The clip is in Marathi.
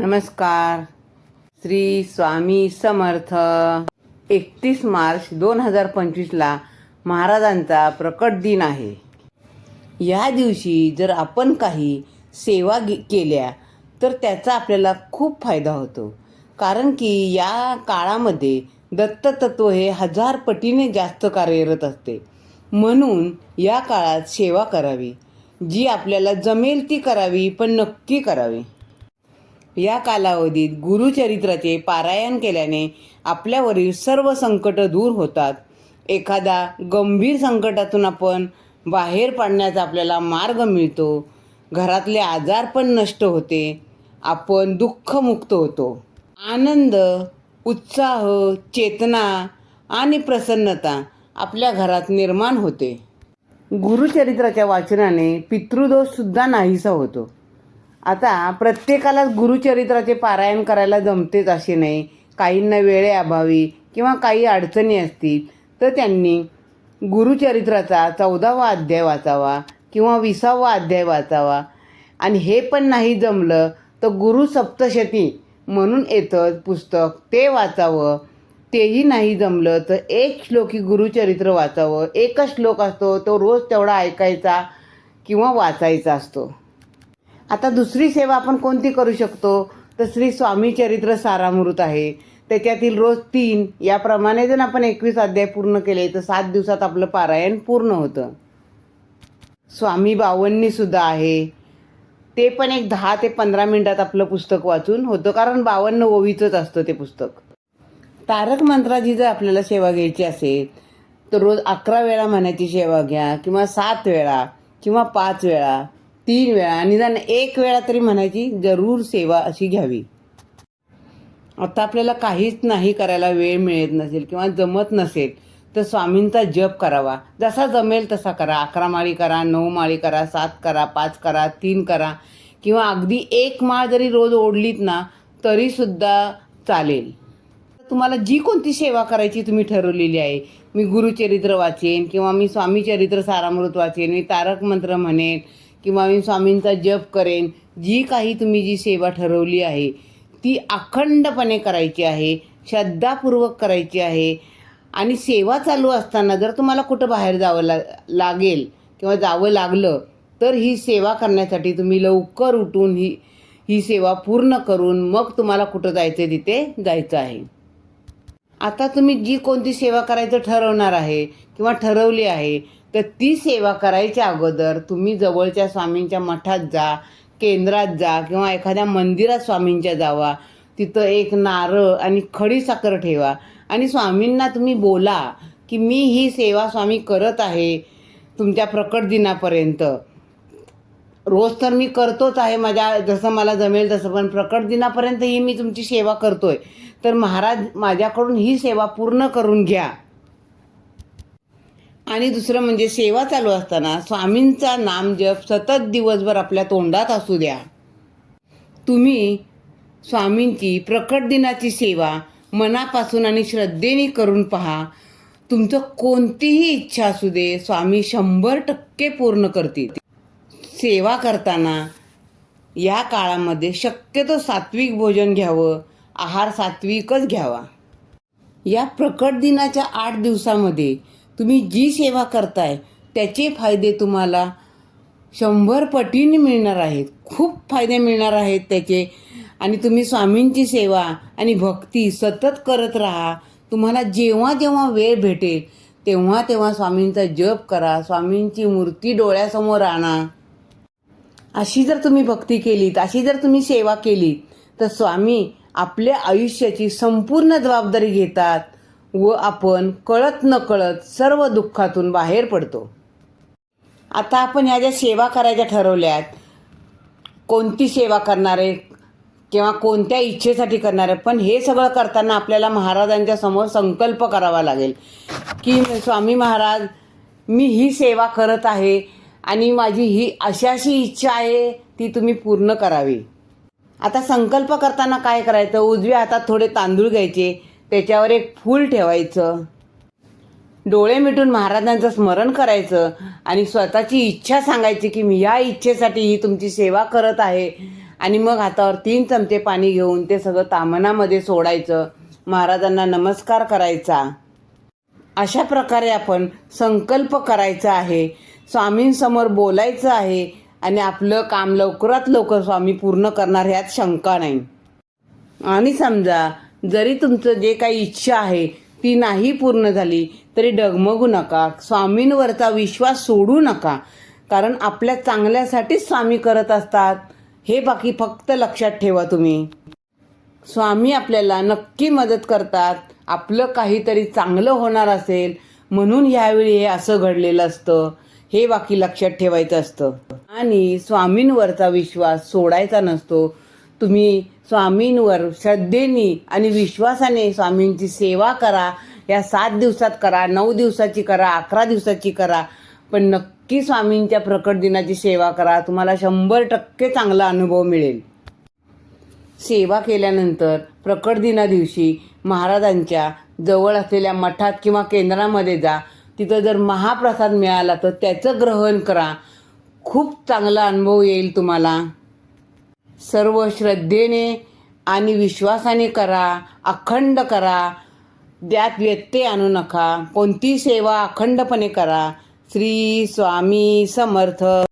नमस्कार. श्री स्वामी समर्थ. एकतीस मार्च दोन हजार पंचवीसला महाराजांचा प्रकट दिन आहे. या दिवशी जर आपण काही सेवा केल्या तर त्याचा आपल्याला खूप फायदा होतो. कारण की या काळामध्ये दत्ततत्व हे हजार पटीने जास्त कार्यरत असते. म्हणून या काळात सेवा करावी. जी आपल्याला जमेल ती करावी पण नक्की करावी. या कालावधीत गुरुचरित्राचे पारायण केल्याने आपल्यावरील सर्व संकटं दूर होतात. एखादा गंभीर संकटातून आपण बाहेर पडण्याचा आपल्याला मार्ग मिळतो. घरातले आजार पण नष्ट होते. आपण दुःखमुक्त होतो. आनंद उत्साह चेतना आणि प्रसन्नता आपल्या घरात निर्माण होते. गुरुचरित्राच्या वाचनाने पितृदोषसुद्धा नाहीसा होतो. आता प्रत्येकाला गुरुचरित्राचे पारायण करायला जमतेच असे नाही. काहींना वेळेअभावी किंवा काही अडचणी असतील तर त्यांनी गुरुचरित्राचा चौदावा अध्याय वाचावा किंवा विसावा अध्याय वाचावा. आणि हे पण नाही जमलं तर गुरु सप्तशती म्हणून येतं पुस्तक. ते वाचावं. तेही नाही जमलं तर एक श्लोकी गुरुचरित्र वाचावं. एकच श्लोक असतो तो रोज तेवढा ऐकायचा किंवा वाचायचा असतो. आता दुसरी सेवा आपण कोणती करू शकतो? तर श्री स्वामी चरित्र सारामृत आहे. त्याच्यातील रोज तीन याप्रमाणे जर आपण एकवीस अध्याय पूर्ण केले तर सात दिवसात आपलं पारायण पूर्ण होतं. स्वामी बावन्नीसुद्धा आहे. ते पण एक दहा ते पंधरा मिनटात आपलं पुस्तक वाचून होतं कारण बावन्न ओवीचंच असतं ते पुस्तक. तारक मंत्राची जर आपल्याला सेवा घ्यायची असेल तर रोज अकरा वेळा म्हणायची सेवा घ्या किंवा सात वेळा किंवा पाच वेळा. तीन वेळा. निदान एक वेळा तरी म्हणायची जरूर सेवा अशी घ्यावी. आता आपल्याला काहीच नाही करायला वेळ मिळत नसेल किंवा जमत नसेल तर स्वामींचा जप करावा. जसा जमेल तसा करा. अकरा माळी करा नऊ माळी करा सात करा पाच करा तीन करा. किंवा अगदी एक माळ जरी रोज ओढलीत ना तरीसुद्धा चालेल. तुम्हाला जी कोणती सेवा करायची तुम्ही ठरवलेली आहे मी गुरुचरित्र वाचेन किंवा मी स्वामी चरित्र सारामृत वाचेन मी तारक मंत्र म्हणेन किंवा मी स्वामींचा जप करेन जी काही तुम्ही जी सेवा ठरवली आहे ती अखंडपणे करायची आहे श्रद्धापूर्वक करायची आहे आणि सेवा चालू असताना जर तुम्हाला कुठं बाहेर जावं ला लागेल किंवा जावं लागलं तर ही सेवा करण्यासाठी तुम्ही लवकर उठून ही ही सेवा पूर्ण करून मग तुम्हाला कुठं जायचं तिथे जायचं आहे. आता तुम्ही जी कोणती सेवा करायचं ठरवणार आहे किंवा ठरवली आहे तर ती सेवा करायच्या अगोदर तुम्ही जवळच्या स्वामींच्या मठात जा केंद्रात जा किंवा एखाद्या मंदिरात स्वामींच्या जावा. तिथं एक नारळ आणि खडी साखर ठेवा. आणि स्वामींना तुम्ही बोला की मी ही सेवा स्वामी करत आहे तुमच्या प्रकट दिनापर्यंत. रोज तर मी करतोच आहे माझ्या जसं मला जमेल तसं पण प्रकट दिनापर्यंत ही मी तुमची सेवा करतोय. तर महाराज माझ्याकडून ही सेवा पूर्ण करून घ्या. आणि दुसरं म्हणजे सेवा चालू असताना स्वामींचा नामजप सतत दिवसभर आपल्या तोंडात असू द्या. तुम्ही स्वामींची प्रकट दिनाची सेवा मनापासून आणि श्रद्धेने करून पहा. तुमचं कोणतीही इच्छा असू दे स्वामी शंभर टक्के पूर्ण करतील. सेवा करताना या काळामध्ये शक्यतो सात्विक भोजन घ्यावं आहार सात्विकच घ्यावा. या प्रकट दिनाच्या आठ दिवसामध्ये तुम्ही जी सेवा करताय त्याचे फायदे तुम्हाला शंभर पटीने मिळणार आहेत. खूप फायदे मिळणार आहेत त्याचे. आणि तुम्ही स्वामींची सेवा आणि भक्ती सतत करत राहा. तुम्हाला जेव्हा जेव्हा वेळ भेटेल तेव्हा तेव्हा स्वामींचा जप करा. स्वामींची मूर्ती डोळ्यासमोर आणा. अशी जर तुम्ही भक्ती केलीत अशी जर तुम्ही सेवा केलीत तर स्वामी आपल्या आयुष्याची संपूर्ण जबाबदारी घेतात. व आपण कळत नकळत सर्व दुःखातून बाहेर पडतो. आता आपण ह्या ज्या सेवा करायच्या ठरवल्यात कोणती सेवा करणार आहे किंवा कोणत्या इच्छेसाठी करणार आहे पण हे सगळं करताना आपल्याला महाराजांच्या समोर संकल्प करावा लागेल की स्वामी महाराज मी ही सेवा करत आहे आणि माझी ही अशी अशी इच्छा आहे ती तुम्ही पूर्ण करावी. आता संकल्प करताना काय करायचं? उजव्या हातात थोडे तांदूळ घ्यायचे त्याच्यावर एक फूल ठेवायचं. डोळे मिटून महाराजांचं स्मरण करायचं आणि स्वतःची इच्छा सांगायची की मी या इच्छेसाठी ही तुमची सेवा करत आहे. आणि मग हातावर तीन चमचे पाणी घेऊन ते सगळं तामनामध्ये सोडायचं. महाराजांना नमस्कार करायचा. अशा प्रकारे आपण संकल्प करायचा आहे. स्वामींसमोर बोलायचं आहे आणि आपलं काम लवकरात लवकर स्वामी पूर्ण करणार ह्यात शंका नाही. आणि समजा जरी तुमचं जे काही इच्छा आहे ती नाही पूर्ण झाली तरी डगमगू नका. स्वामींवरचा विश्वास सोडू नका. कारण आपल्या चांगल्यासाठीच स्वामी करत असतात. हे बाकी फक्त लक्षात ठेवा तुम्ही. स्वामी आपल्याला नक्की मदत करतात. आपलं काहीतरी चांगलं होणार असेल म्हणून ह्यावेळी हे असं घडलेलं असतं. हे बाकी लक्षात ठेवायचं असतं. आणि स्वामींवरचा विश्वास सोडायचा नसतो. तुम्ही स्वामींवर श्रद्धेने आणि विश्वासाने स्वामींची सेवा करा. या सात दिवसात करा नऊ दिवसाची करा अकरा दिवसाची करा. पण नक्की स्वामींच्या प्रकट दिनाची सेवा करा. तुम्हाला शंभर टक्के चांगला अनुभव मिळेल. सेवा केल्यानंतर प्रकट दिना दिवशी महाराजांच्या जवळ असलेल्या मठात किंवा केंद्रामध्ये जा. तिथं जर महाप्रसाद मिळाला तर त्याचं ग्रहण करा. खूप चांगला अनुभव येईल तुम्हाला. सर्व श्रद्धेने आणि विश्वासाने करा अखंड करा. त्यात व्यत्यय आणू नका. कोणती सेवा अखंडपणे करा. श्री स्वामी समर्थ.